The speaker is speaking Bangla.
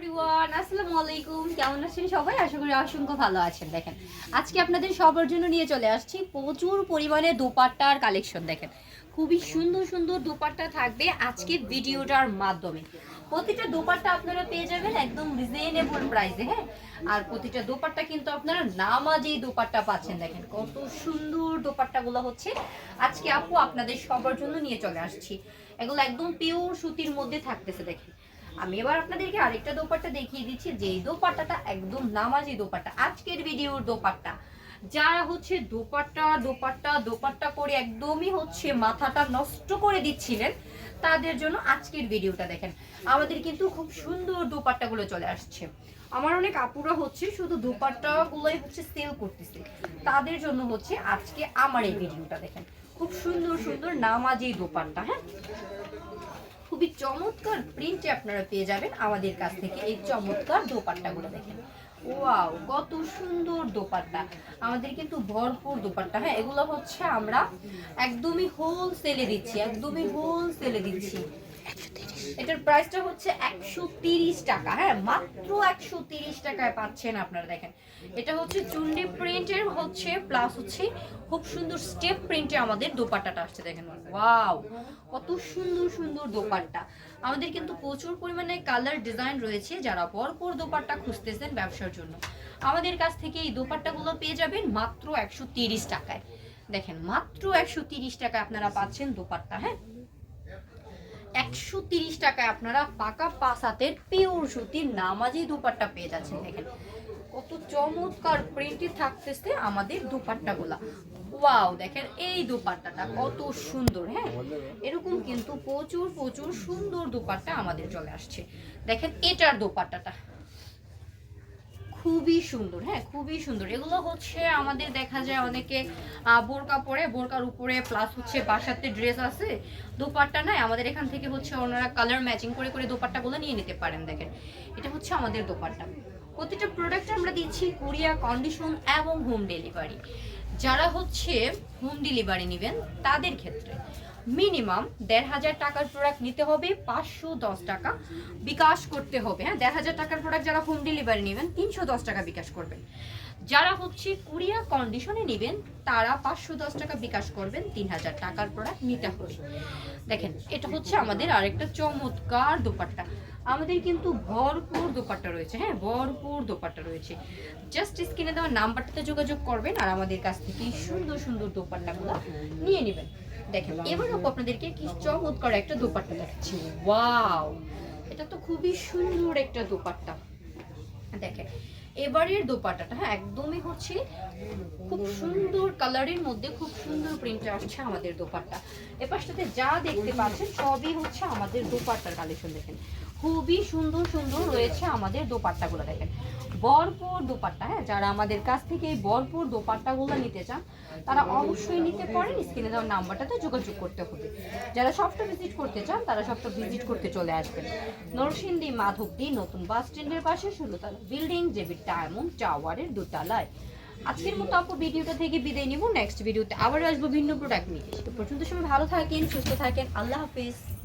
এভরিওয়ান আসসালামু আলাইকুম। কেমন আছেন সবাই? আশা করি অসংখ্য ভালো আছেন, দেখেন। আজকে আপনাদের সবার জন্য নিয়ে চলে আসছি প্রচুর পরিমাণে দোপাট্টার কালেকশন দেখেন। খুবই সুন্দর সুন্দর দোপাট্টা থাকবে আজকের ভিডিওটার মাধ্যমে। প্রতিটা দোপাট্টা আপনারা পেয়ে যাবেন একদম রিজনেবল প্রাইসে হ্যাঁ? আর প্রতিটা দোপাট্টা কিন্তু আপনারা নামাজেই দোপাট্টা পাচ্ছেন, দেখেন। কত সুন্দর দোপাট্টাগুলো হচ্ছে। আজকে আপু আপনাদের সবার জন্য নিয়ে চলে আসছি। এগুলো একদম পিওর সুতির মধ্যে থাকতেছে, দেখেন। আমি এবার আপনাদেরকে আরেকটা দোপাট্টা দেখিয়ে দিচ্ছি যে দোপাট্টাটা একদম নামাজি দোপাট্টা। আজকের ভিডিওর দোপাট্টা। যারা হচ্ছে দোপাট্টা দোপাট্টা দোপাট্টা করে একদমই হচ্ছে মাথাটা নষ্ট করে দিচ্ছিলেন, তাদের জন্য আজকের ভিডিওটা দেখেন। আমাদের কিন্তু খুব সুন্দর দোপাট্টাগুলো চলে আসছে। আমার অনেক আপুরা হচ্ছে শুধু দোপাট্টাগুলোই হচ্ছে সেল করতেছে। তাদের জন্য হচ্ছে আজকে আমার এই ভিডিওটা দেখেন। খুব সুন্দর সুন্দর নামাজি দোপাট্টা হ্যাঁ? খুবই চমৎকার প্রিন্টে আপনারা পেয়ে যাবেন আমাদের কাছ থেকে এই চমৎকার দোপাট্টাগুলো দেখেন। ওয়াও, কত সুন্দর দোপাট্টা। আমাদের কিন্তু ভরপুর দোপাট্টা হ্যাঁ? এগুলো হচ্ছে আমরা একদমই হোলসেলে দিচ্ছি, একদমই হোলসেলে দিচ্ছি। এটার প্রাইসটা হচ্ছে একশো তিরিশ টাকা। হ্যাঁ মাত্র একশো তিরিশ টাকায় পাচ্ছেন আপনারা, দেখেন। এটা হচ্ছে চুন্ডি প্রিন্টের হচ্ছে প্লাস হচ্ছে খুব সুন্দর স্টেপ প্রিন্টে আমাদের দোপাট্টাটা আসছে, দেখেন। ওয়াও কত সুন্দর সুন্দর দোপাট্টা। আমাদের কিন্তু প্রচুর পরিমাণে কালার ডিজাইন রয়েছে, যারা পরপর দোপাট্টা খুঁজতেছেন ব্যবসার জন্য। আমাদের কাছ থেকে এই দোপাট্টাগুলো পেয়ে যাবেন মাত্র একশো তিরিশ টাকায়। দেখেন, মাত্র একশো তিরিশ টাকায় আপনারা পাচ্ছেন দোপাট্টা হ্যাঁ? একশো তিরিশ টাকায় আপনারা পাকা পাঁচ পিওর সুতির নামাজি দুপাট্টা পেয়ে যাচ্ছেন দেখেন। কত চমৎকার প্রিন্টে থাকতেছে আমাদের দুপাট্টাগুলা। ওয়াও, দেখেন এই দুপাট্টাটা কত সুন্দর হ্যাঁ? এরকম কিন্তু প্রচুর প্রচুর সুন্দর দুপাট্টা আমাদের চলে আসছে। দেখেন এটার দোপাট্টাটা। খুবই সুন্দর হ্যাঁ খুবই সুন্দর। এগুলো হচ্ছে আমাদের দেখা যায় অনেকে বোরকা পরে, বোরকার উপরে প্লাস হচ্ছে বাসাতে ড্রেস আছে, দোপাট্টা নাই, আমাদের এখান থেকে হচ্ছে ওনারা কালার ম্যাচিং করে করে দোপাট্টাগুলো নিয়ে নিতে পারেন, দেখেন। এটা হচ্ছে আমাদের দোপাট্টা। প্রতিটা প্রোডাক্ট আমরা দিচ্ছি কোরিয়া কন্ডিশন এবং হোম ডেলিভারি যারা হচ্ছে হোম ডেলিভারি নেবেন, তাদের ক্ষেত্রে মিনিমাম দেড় হাজার টাকার প্রোডাক্ট নিতে হবে, পাঁচশো দশ টাকা বিকাশ করতে হবে। হ্যাঁ দেড় হাজার টাকার প্রোডাক্ট যারা হোম ডেলিভারি নেবেন, তিনশো দশ টাকা বিকাশ করবেন। যারা হচ্ছে কুরিয়া কন্ডিশনে নেবেন, তারা পাঁচশো দশ টাকা বিকাশ করবেন, তিন হাজার টাকার প্রোডাক্ট নিতে হবে। দেখেন, এটা হচ্ছে আমাদের আরেকটা চমৎকার দোপাট্টা। আমাদের কিন্তু ভরপুর দোপাট্টা রয়েছে হ্যাঁ ভরপুর দোপাট্টা রয়েছে। জাস্ট স্ক্রিনে দেওয়া নাম্বারটাতে যোগাযোগ করবেন আর আমাদের কাছ থেকে সুন্দর সুন্দর দোপাট্টাগুলো নিয়ে নেবেন। দেখেন, এবার আপু আপনাদেরকে কি চমৎকার একটা দোপাট্টা দেখাচ্ছি। ওয়াও এটা তো খুবই সুন্দর একটা দোপাট্টা। দেখেন, এবারের দোপাট্টাটা হ্যাঁ একদমই হচ্ছে খুব সুন্দর কালারের মধ্যে খুব সুন্দর প্রিন্ট আসছে আমাদের দোপাট্টা। এপাশটাতে যা দেখতে পাচ্ছেন সবই হচ্ছে আমাদের দোপাট্টার কালেকশন দেখেন। খুবই সুন্দর সুন্দর রয়েছে আমাদের দোপাট্টাগুলো দেখেন। বরপুর দোপাট্টা হ্যাঁ? যারা আমাদের কাছ থেকে এই ভরপুর দোপাট্টাগুলো নিতে চান, তারা অবশ্যই নিতে পারেন। স্ক্রিনে দেওয়ার নাম্বারটাতে যোগাযোগ করতে হবে। যারা সবটা ভিজিট করতে চান, তারা সবটা ভিজিট করতে চলে আসবেন। নরসিংদী, মাধবদী, নতুন বাস স্ট্যান্ডের পাশে ষোলোতলা বিল্ডিং জেবি ডায়মন্ড টাওয়ারের দোতলায়। আজকের মতো আপু ভিডিওটা থেকে বিদায় নিব। নেক্সট ভিডিওতে আবার আসব ভিন্ন প্রোডাক্ট নিয়ে। পর্যন্ত সময় ভালো থাকেন, সুস্থ থাকেন। আল্লাহ হাফিজ।